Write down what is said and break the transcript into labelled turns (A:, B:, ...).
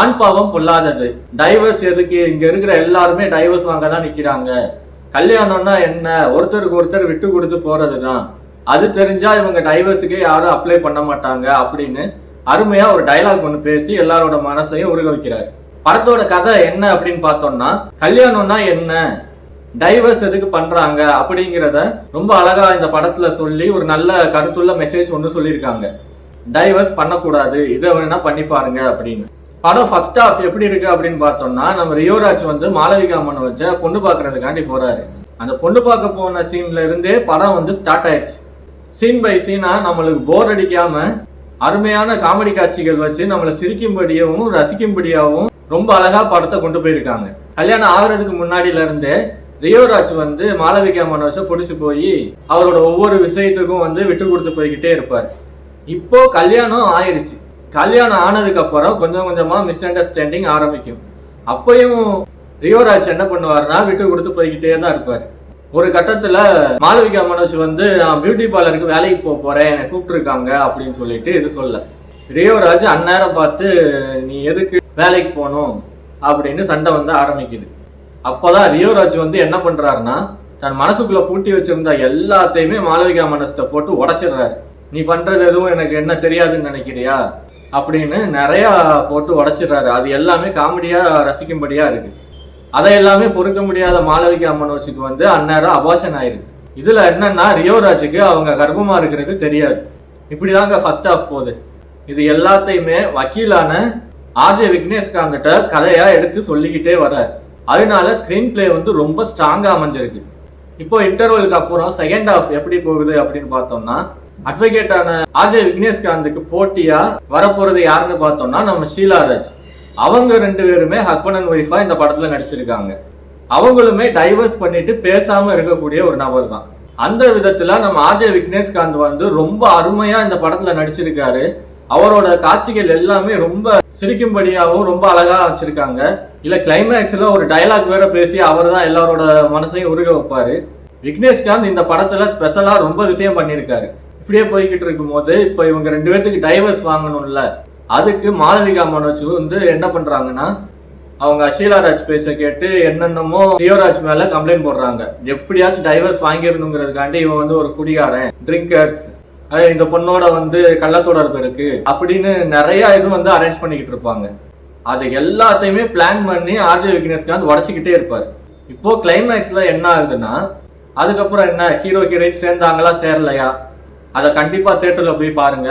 A: ஆண் பாவம் பொல்லாதது. டைவர்ஸ் எதுக்கு? இங்க இருக்கிற எல்லாருமே டைவர்ஸ் வாங்க தான் நிக்கிறாங்க. கல்யாணம்னா என்ன? ஒருத்தருக்கு ஒருத்தர் விட்டு கொடுத்து போறதுதான். அது தெரிஞ்சா இவங்க டைவர்ஸுக்கே யாரும் அப்ளை பண்ண மாட்டாங்க அப்படின்னு அருமையா ஒரு டைலாக் ஒன்று பேசி எல்லாரோட மனசையும் உருக வைக்கிறார். படத்தோட கதை என்ன அப்படின்னு பார்த்தோம்னா கல்யாணம்னா என்ன? டைவர்ஸ் எதுக்கு பண்றாங்க அப்படிங்கிறத ரொம்ப அழகா இந்த படத்துல சொல்லி ஒரு நல்ல கருத்துள்ள மெசேஜ் ஒன்று சொல்லியிருக்காங்க. டைவர்ஸ் பண்ணக்கூடாது. இதை வேணா பண்ணி பாருங்க அப்படின்னு. படம் ஃபர்ஸ்ட் ஆஃப் எப்படி இருக்கு அப்படின்னு பார்த்தோம்னா நம்ம ரியோராஜ் வந்து மாளவிகா அம்மனை வச்ச பொண்ணு பார்க்கறதுக்காண்டி போறாரு. அந்த பொண்ணு பார்க்க போன சீன்ல இருந்தே படம் வந்து ஸ்டார்ட் ஆயிடுச்சு. சீன் பை சீனா நம்மளுக்கு போர் அடிக்காம அருமையான காமெடி காட்சிகள் வச்சு நம்மளை சிரிக்கும்படியாகவும் ரசிக்கும்படியாகவும் ரொம்ப அழகா படத்தை கொண்டு போயிருக்காங்க. கல்யாணம் ஆகுறதுக்கு முன்னாடில இருந்தே ரியோராஜ் வந்து மாளவிகா அம்மனை பிடிச்சி போய் அவரோட ஒவ்வொரு விஷயத்துக்கும் வந்து விட்டு கொடுத்து போய்கிட்டே இருப்பார். இப்போ கல்யாணம் ஆயிடுச்சு கல்யாணம் ஆனதுக்கு அப்புறம் கொஞ்சம் கொஞ்சமா மிஸ் அண்டர்ஸ்டாண்டிங் ஆரம்பிக்கும். அப்பயும் ரியோராஜ் என்ன பண்ணுவாருன்னா விட்டு கொடுத்து போய்கிட்டே தான் இருப்பார். ஒரு கட்டத்துல மாளவிகா மனோஜ் வந்து நான் பியூட்டி பார்லருக்கு வேலைக்கு போக போறேன் என்னை கூப்பிட்டுருக்காங்க அப்படின்னு சொல்லிட்டு இது சொல்ல. ரியோராஜ் அந்நேரம் பார்த்து நீ எதுக்கு வேலைக்கு போகணும்? அப்படின்னு சண்டை வந்து ஆரம்பிக்குது. அப்போதான் ரியோராஜ் வந்து என்ன பண்றாருன்னா தன் மனசுக்குள்ள பூட்டி வச்சிருந்த எல்லாத்தையுமே மாளவிகா மனசத்தை போட்டு உடைச்சிடுறாரு. நீ பண்றது எதுவும் எனக்கு என்ன தெரியாதுன்னு நினைக்கிறியா? அப்படின்னு நிறைய போட்டு உடச்சிடுறாரு. அது எல்லாமே காமெடியா ரசிக்கும்படியா இருக்கு. அதை எல்லாமே பொறுக்க முடியாத மாளவிகா மனோஜுக்கு வந்து அந்நேரம் அபாஷன் ஆயிருக்கு இதுல என்னன்னா ரியோராஜுக்கு அவங்க கர்ப்பமா இருக்கிறது தெரியாது. இப்படிதாங்க ஃபர்ஸ்ட் ஆஃப் போகுது. இது எல்லாத்தையுமே வக்கீலான ஆர்ஜே விக்னேஷ்காந்திட்ட கதையா எடுத்து சொல்லிக்கிட்டே வர்றார். அதனால ஸ்கிரீன் பிளே வந்து ரொம்ப ஸ்ட்ராங்கா அமைஞ்சிருக்கு. இப்போ இன்டர்வலுக்கு அப்புறம் செகண்ட் ஆஃப் எப்படி போகுது அப்படின்னு பார்த்தோம்னா அட்வொகேட்டான ஆர்ஜே விக்னேஷ்காந்துக்கு போட்டியா வரப்போறது யாருன்னு பார்த்தோம்னா நம்ம ஷீலா ராஜ். அவங்க ரெண்டு பேருமே ஹஸ்பண்ட் அண்ட் ஒய்ஃபா இந்த படத்துல நடிச்சிருக்காங்க. அவங்களுமே டைவர்ஸ் பண்ணிட்டு பேசாம இருக்கக்கூடிய ஒரு நபர் தான். அந்த விதத்துல நம்ம ஆஜய் விக்னேஷ்காந்த் வந்து ரொம்ப அருமையா இந்த படத்துல நடிச்சிருக்காரு. அவரோட காட்சிகள் எல்லாமே ரொம்ப சிரிக்கும்படியாகவும் ரொம்ப அழகா வச்சிருக்காங்க. இல்ல கிளைமேக்ஸ்ல ஒரு டைலாக் வேற பேசி அவர் தான் எல்லாரோட மனசையும் உருக வைப்பாரு. விக்னேஷ்காந்த் இந்த படத்துல ஸ்பெஷலா ரொம்ப விஷயம் பண்ணியிருக்காரு. இப்படியே போய்கிட்டு இருக்கும்போது இப்போ இவங்க ரெண்டு பேர்த்துக்கு டைவர்ஸ் வாங்கணும்ல அதுக்கு மாளவிகா மனோஜ் வந்து என்ன பண்ணுறாங்கன்னா அவங்க ஷீலாராஜ் பேச கேட்டு என்னென்னமோ ரியோராஜ் மேல கம்ப்ளைண்ட் போடுறாங்க. எப்படியாச்சும் டைவர்ஸ் வாங்கிடணுங்கிறதுக்காண்டி இவன் வந்து ஒரு குடிகாரன் ட்ரிங்கர்ஸ் இந்த பொண்ணோட வந்து கள்ளத்தொடர்பு இருக்கு அப்படின்னு நிறைய இது வந்து அரேஞ்ச் பண்ணிக்கிட்டு இருப்பாங்க. அது எல்லாத்தையுமே பிளான் பண்ணி ஆர்ஜே வந்து உடச்சிக்கிட்டே இருப்பார். இப்போ கிளைமேக்ஸ்ல என்ன ஆகுதுன்னா அதுக்கப்புறம் என்ன ஹீரோ ஹீரோயின் சேர்ந்தாங்களா சேரலையா? அதை கண்டிப்பா தேட்டரில் போய் பாருங்க.